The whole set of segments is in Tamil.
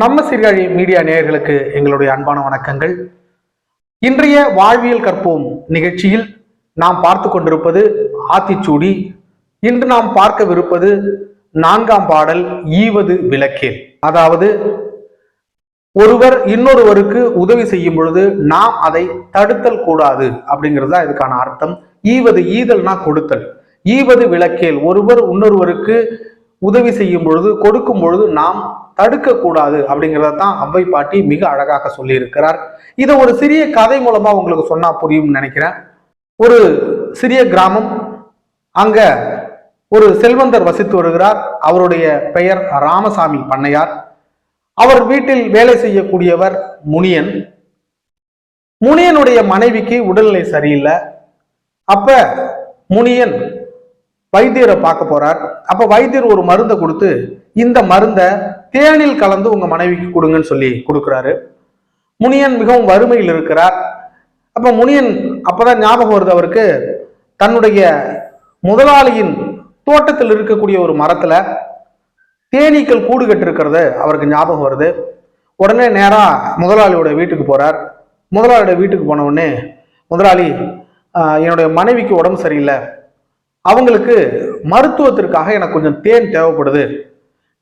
நம்ம சீர்காழி மீடியா நேயர்களுக்கு எங்களுடைய அன்பான வணக்கங்கள். இன்றைய வாழ்வியல் கற்போம் நிகழ்ச்சியில் நாம் பார்த்து கொண்டிருப்பது ஆத்திச்சூடி இன்று நாம் பார்க்கவிருப்பது நான்காம் பாடல் ஈவது விளக்கேல். அதாவது ஒருவர் இன்னொருவருக்கு உதவி செய்யும் பொழுது நாம் அதை தடுத்தல் கூடாது அப்படிங்கிறது தான் இதுக்கான அர்த்தம். ஈவது ஈதல்னா கொடுத்தல். ஈவது விளக்கேல். ஒருவர் இன்னொருவருக்கு உதவி செய்யும் பொழுது கொடுக்கும் பொழுது நாம் தடுக்கக்கூடாது அப்படிங்கிறத தான் அவ்வை பாட்டி மிக அழகாக சொல்லியிருக்கிறார். இதை ஒரு சிறிய கதை மூலமாக உங்களுக்கு சொன்னால் புரியும்னு நினைக்கிறேன். ஒரு சிறிய கிராமம். அங்கே ஒரு செல்வந்தர் வசித்து வருகிறார். அவருடைய பெயர் ராமசாமி பண்ணையார். அவர் வீட்டில் வேலை செய்யக்கூடியவர் முனியன். முனியனுடைய மனைவிக்கு உடல்நிலை சரியில்லை. அப்ப முனியன் வைத்தியரை பார்க்க போறார். அப்ப வைத்தியர் ஒரு மருந்தை கொடுத்து இந்த மருந்தை தேனில் கலந்து உங்க மனைவிக்கு கொடுங்கன்னு சொல்லி கொடுக்குறாரு. முனியன் மிகவும் வறுமையில் இருக்கிறார். அப்ப முனியன் அப்பதான் ஞாபகம் வருது அவருக்கு தன்னுடைய முதலாளியின் தோட்டத்தில் இருக்கக்கூடிய ஒரு மரத்துல தேனீக்கள் கூடு கட்டிருக்கிறது அவருக்கு ஞாபகம் வருது. உடனே நேரா முதலாளியோட வீட்டுக்கு போறார். முதலாளியோட வீட்டுக்கு போன உடனே முதலாளி என்னுடைய மனைவிக்கு உடம்பு சரியில்லை. அவங்களுக்கு மருத்துவத்திற்காக எனக்கு கொஞ்சம் தேன் தேவைப்படுது.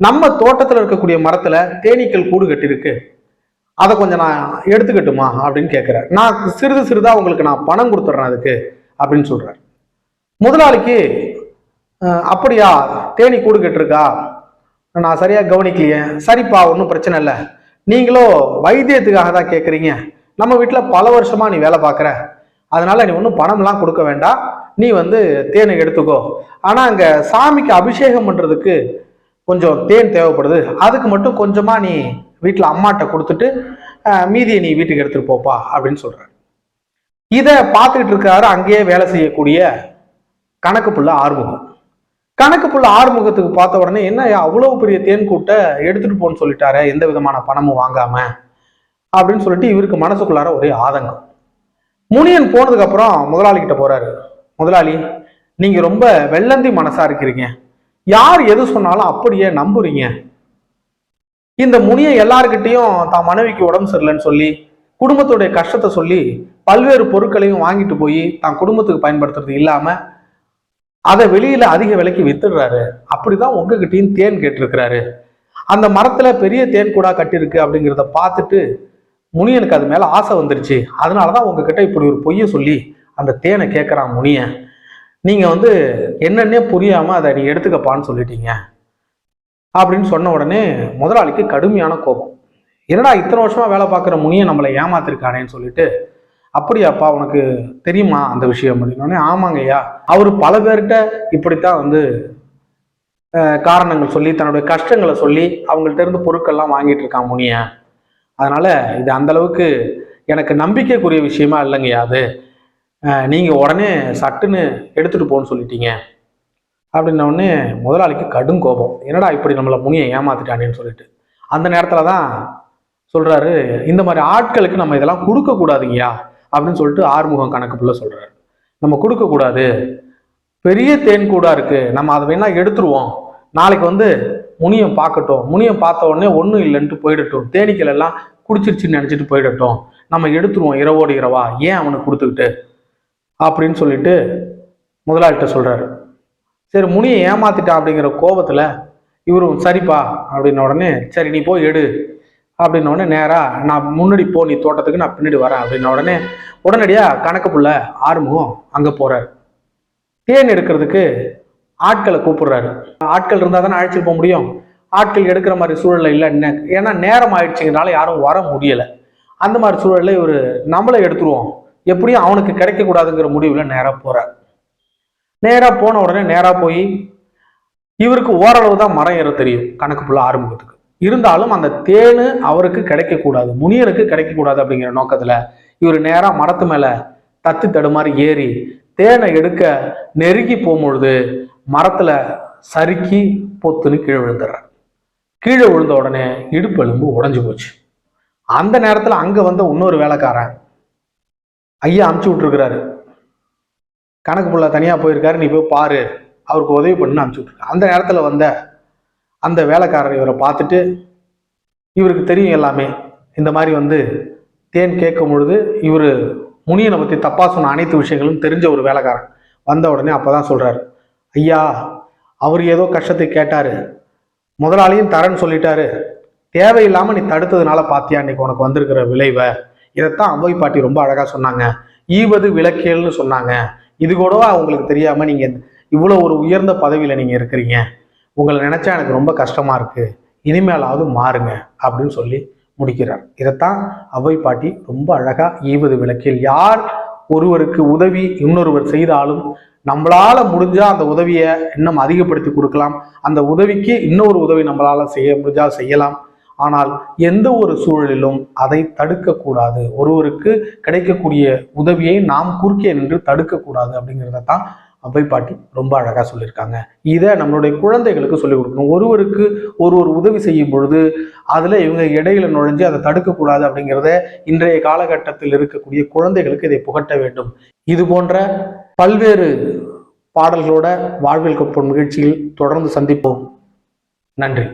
நம்ம தோட்டத்தில் இருக்கக்கூடிய மரத்தில் தேனீக்கள் கூடு கட்டியிருக்கு. அதை கொஞ்சம் நான் எடுத்துக்கட்டுமா அப்படின்னு கேட்குறேன் நான் சிறிது சிறிதாக உங்களுக்கு நான் பணம் கொடுத்துட்றேன் அதுக்கு அப்படின்னு சொல்கிறேன் முதலாளிக்கு அப்படியா? தேனி கூடு கட்டிருக்கா நான் சரியாக கவனிக்கலையே. சரிப்பா ஒன்றும் பிரச்சனை இல்லை. நீங்களும் வைத்தியத்துக்காக தான் கேட்குறீங்க நம்ம வீட்டில் பல வருஷமாக நீ வேலை பார்க்குற அதனால் நீ ஒன்றும் பணம்லாம் கொடுக்க வேண்டாம். நீ வந்து தேனை எடுத்துக்கோ. ஆனால் அங்கே சாமிக்கு அபிஷேகம் பண்ணுறதுக்கு கொஞ்சம் தேன் தேவைப்படுது. அதுக்கு மட்டும் கொஞ்சமாக நீ வீட்டில் அம்மாட்ட கொடுத்துட்டு மீதியை நீ வீட்டுக்கு எடுத்துகிட்டு போப்பா அப்படின்னு சொல்கிறாரு இதை பார்த்துக்கிட்டு இருக்காரு அங்கேயே வேலை செய்யக்கூடிய கணக்கு புள்ள ஆறுமுகம். கணக்கு புள்ள ஆறுமுகத்துக்கு பார்த்த உடனே என்ன அவ்வளவு பெரிய தேன் கூட்டை எடுத்துட்டு போன்னு சொல்லிட்டாரு எந்த விதமான பணமும் வாங்காம? அப்படின்னு சொல்லிட்டு இவருக்கு மனசுக்குள்ளார ஒரே ஆதங்கம். முனியன் போனதுக்கு அப்புறம் முதலாளி கிட்ட போறாரு. முதலாளி நீங்க ரொம்ப வெள்ளந்தி மனசா இருக்கிறீங்க. யார் எது சொன்னாலும் அப்படியே நம்புறீங்க. இந்த முனியை எல்லார்கிட்டையும் தான் மனைவிக்கு உடம்பு சரியில்லைன்னு சொல்லி குடும்பத்துடைய கஷ்டத்தை சொல்லி பல்வேறு பொருட்களையும் வாங்கிட்டு போய் தான் குடும்பத்துக்கு பயன்படுத்துறது இல்லாம அதை வெளியில அதிக விலைக்கு வித்துடுறாரு. அப்படிதான் உங்ககிட்டயும் தேன் கேட்டிருக்கிறாரு. அந்த மரத்துல பெரிய தேன் கூடா கட்டியிருக்கு அப்படிங்கிறத பார்த்துட்டு முனியனுக்கு அது மேல ஆசை வந்துருச்சு. அதனாலதான் உங்ககிட்ட இப்படி ஒரு பொய்யை சொல்லி அந்த தேனை கேட்கறான் முனியன் நீங்கள் வந்து என்னென்னே புரியாமல் அதை நீ எடுத்துக்கப்பான்னு சொல்லிட்டீங்க. அப்படின்னு சொன்ன உடனே முதலாளிக்கு கடுமையான கோபம். என்னடா இத்தனை வருஷமா வேலை பார்க்குற முனியை நம்மளை ஏமாத்திருக்கானேன்னு சொல்லிட்டு அப்படியாப்பா உனக்கு தெரியுமா அந்த விஷயம்? அப்படின்னோடனே ஆமாங்கய்யா அவர் பல பேர்கிட்ட இப்படித்தான் வந்து காரணங்கள் சொல்லி தன்னுடைய கஷ்டங்களை சொல்லி அவங்கள்ட்ட இருந்து பொருட்கள்லாம் வாங்கிட்டு இருக்கான் முனிய. அதனால இது அந்த அளவுக்கு எனக்கு நம்பிக்கைக்குரிய விஷயமா இல்லைங்கய்யா அது. நீங்கள் உடனே சட்டுன்னு எடுத்துகிட்டு போன்னு சொல்லிட்டீங்க. அப்படின்னோடனே முதலாளிக்கு கடும் கோபம். என்னடா இப்படி நம்மளை முனியை ஏமாத்திட்டானேன்னு சொல்லிட்டு. அந்த நேரத்தில் தான் சொல்கிறாரு இந்த மாதிரி ஆட்களுக்கு நம்ம இதெல்லாம் கொடுக்கக்கூடாதுங்கய்யா அப்படின்னு சொல்லிட்டு ஆறுமுகம் கணக்கு புள்ள நம்ம கொடுக்கக்கூடாது பெரிய தேன் கூடா இருக்குது நம்ம அதை வேணால் எடுத்துருவோம். நாளைக்கு வந்து முனியம் பார்க்கட்டும். முனியம் பார்த்த உடனே ஒன்றும் இல்லைன்ட்டு போயிடட்டும். தேனீக்கள் எல்லாம் குடிச்சிருச்சுன்னு நினச்சிட்டு போயிடட்டும். நம்ம எடுத்துருவோம் இரவோடு இரவா. ஏன் அவனுக்கு கொடுத்துக்கிட்டு? அப்படின்னு சொல்லிட்டு முதலாளிகிட்ட சொல்கிறாரு சரி முனியை ஏமாத்திட்டான் அப்படிங்கிற கோபத்தில் இவரும் சரிப்பா அப்படின்ன உடனே சரி நீ போய் எடு அப்படின்ன உடனே நேராக நான் முன்னாடி போ நீ தோட்டத்துக்கு நான் பின்னாடி வரேன் அப்படின்ன உடனே உடனடியாக கணக்கு புள்ள ஆறுமுகம் அங்கே போகிறார் தேன் எடுக்கிறதுக்கு ஆட்களை கூப்பிடுறாரு. ஆட்கள் இருந்தால் தானே அழைச்சிட்டு போக முடியும். ஆட்கள் எடுக்கிற மாதிரி சூழல்ல இல்லை ஏன்னா நேரம் ஆயிடுச்சுங்கிறனால யாரும் வர முடியலை. அந்த மாதிரி சூழல்ல இவர் நம்மளை எடுத்துருவோம். எப்படியும் அவனுக்கு கிடைக்கக்கூடாதுங்கிற முடிவில் நேராக போறார் நேராக போன உடனே நேராக போய் இவருக்கு ஓரளவு தான் மரம் ஏற தெரியும் கணக்கு புள்ள ஆறுமுகத்துக்கு. இருந்தாலும் அந்த தேனு அவருக்கு கிடைக்கக்கூடாது முனியனுக்கு கிடைக்கக்கூடாது அப்படிங்கிற நோக்கத்தில் இவர் நேராக மரத்து மேலே தத்து தடுமாறி ஏறி தேனை எடுக்க நெருங்கி போகும்பொழுது மரத்தில் சறுக்கி பொத்துன்னு கீழே விழுந்துடுறார். கீழே விழுந்த உடனே இடுப்பெலும்பு உடஞ்சி போச்சு. அந்த நேரத்தில் அங்கே வந்த இன்னொரு வேலைக்காரன் ஐயா அமுச்சு விட்டுருக்கிறாரு. கணக்கு புள்ள தனியாக போயிருக்காரு நீ போய் பாரு. அவருக்கு உதவி பண்ணு அமுச்சு விட்டுருக்காரு அந்த நேரத்தில் வந்த அந்த வேலைக்காரர் இவரை பார்த்துட்டு இவருக்கு தெரியும் எல்லாமே. இந்த மாதிரி வந்து தேன் கேட்கும் பொழுது இவர் முனியனை பற்றி தப்பாக சொன்ன அனைத்து விஷயங்களும் தெரிஞ்ச ஒரு வேலைக்காரன். வந்த உடனே அப்போ தான் சொல்கிறாரு ஐயா அவர் ஏதோ கஷ்டத்தை கேட்டார். முதலாளியும் தரேன்னு சொல்லிட்டாரு. தேவையில்லாமல் நீ தடுத்ததுனால பார்த்தியா இன்னைக்கு உனக்கு வந்திருக்கிற விளைவை? இதைத்தான் அம்பை பாட்டி ரொம்ப அழகாக சொன்னாங்க. ஈவது விளக்கேல்னு சொன்னாங்க. இது கூட அவங்களுக்கு தெரியாம நீங்க இவ்வளோ ஒரு உயர்ந்த பதவியில் நீங்க இருக்கிறீங்க. உங்களை நினைச்சா எனக்கு ரொம்ப கஷ்டமா இருக்கு. இனிமேலாவது மாறுங்க அப்படின்னு சொல்லி முடிக்கிறார். இதைத்தான் அவ்வை பாட்டி ரொம்ப அழகா ஈவது விளக்கில் யார் ஒருவருக்கு உதவி இன்னொருவர் செய்தாலும் நம்மளால முடிஞ்சா அந்த உதவியை இன்னும் அதிகப்படுத்தி கொடுக்கலாம். அந்த உதவிக்கு இன்னொரு உதவி நம்மளால செய்ய முடிஞ்சா செய்யலாம். ஆனால் எந்த ஒரு சூழலிலும் அதை தடுக்கக்கூடாது. ஒருவருக்கு கிடைக்கக்கூடிய உதவியை நாம் குறுக்கே நின்று தடுக்கக்கூடாது அப்படிங்கிறத தான் அவ்வை பாட்டி ரொம்ப அழகாக சொல்லியிருக்காங்க. இதை நம்மளுடைய குழந்தைகளுக்கு சொல்லிக் கொடுக்கணும். ஒருவருக்கு ஒரு ஒரு உதவி செய்யும் பொழுது அதில் இவங்க இடையில நுழைஞ்சு அதை தடுக்கக்கூடாது அப்படிங்கிறத இன்றைய காலகட்டத்தில் இருக்கக்கூடிய குழந்தைகளுக்கு இதை புகட்ட வேண்டும். இது போன்ற பல்வேறு பாடல்களோட வாழ்வில் கொப்பம் நிகழ்ச்சியில் தொடர்ந்து சந்திப்போம். நன்றி.